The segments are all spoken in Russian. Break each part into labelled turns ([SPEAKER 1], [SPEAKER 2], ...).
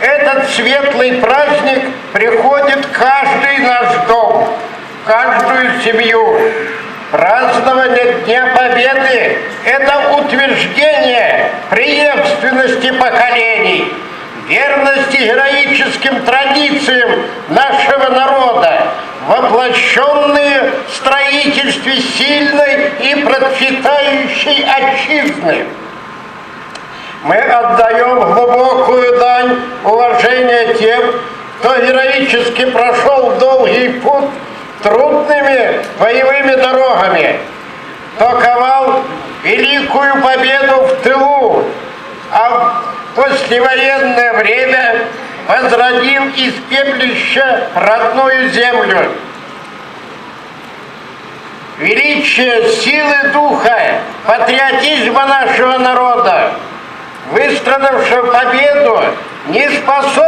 [SPEAKER 1] Этот светлый праздник приходит каждый наш дом, каждую семью. Празднование Дня Победы – это утверждение преемственности поколений, верности героическим традициям нашего народа, воплощенные в строительстве сильной и процветающей отчизны. Мы отдаем глубокую тем, кто героически прошел долгий путь трудными боевыми дорогами, кто ковал великую победу в тылу, а в послевоенное время возродил из пеплища родную землю. Величие силы духа, патриотизма нашего народа, выстрадавшего победу, не способны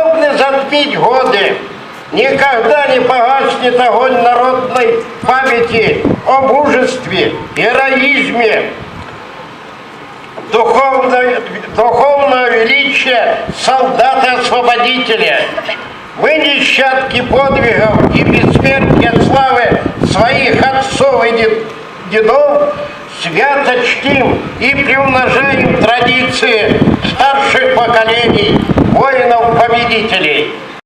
[SPEAKER 1] затмить годы. Никогда не погаснет огонь народной памяти о мужестве, героизме, духовного величия солдата-освободителя. Мы нещадки подвигов и бессмертия славы своих отцов и дедов свято чтим и приумножаем традиции старших поколений воинов-победителей.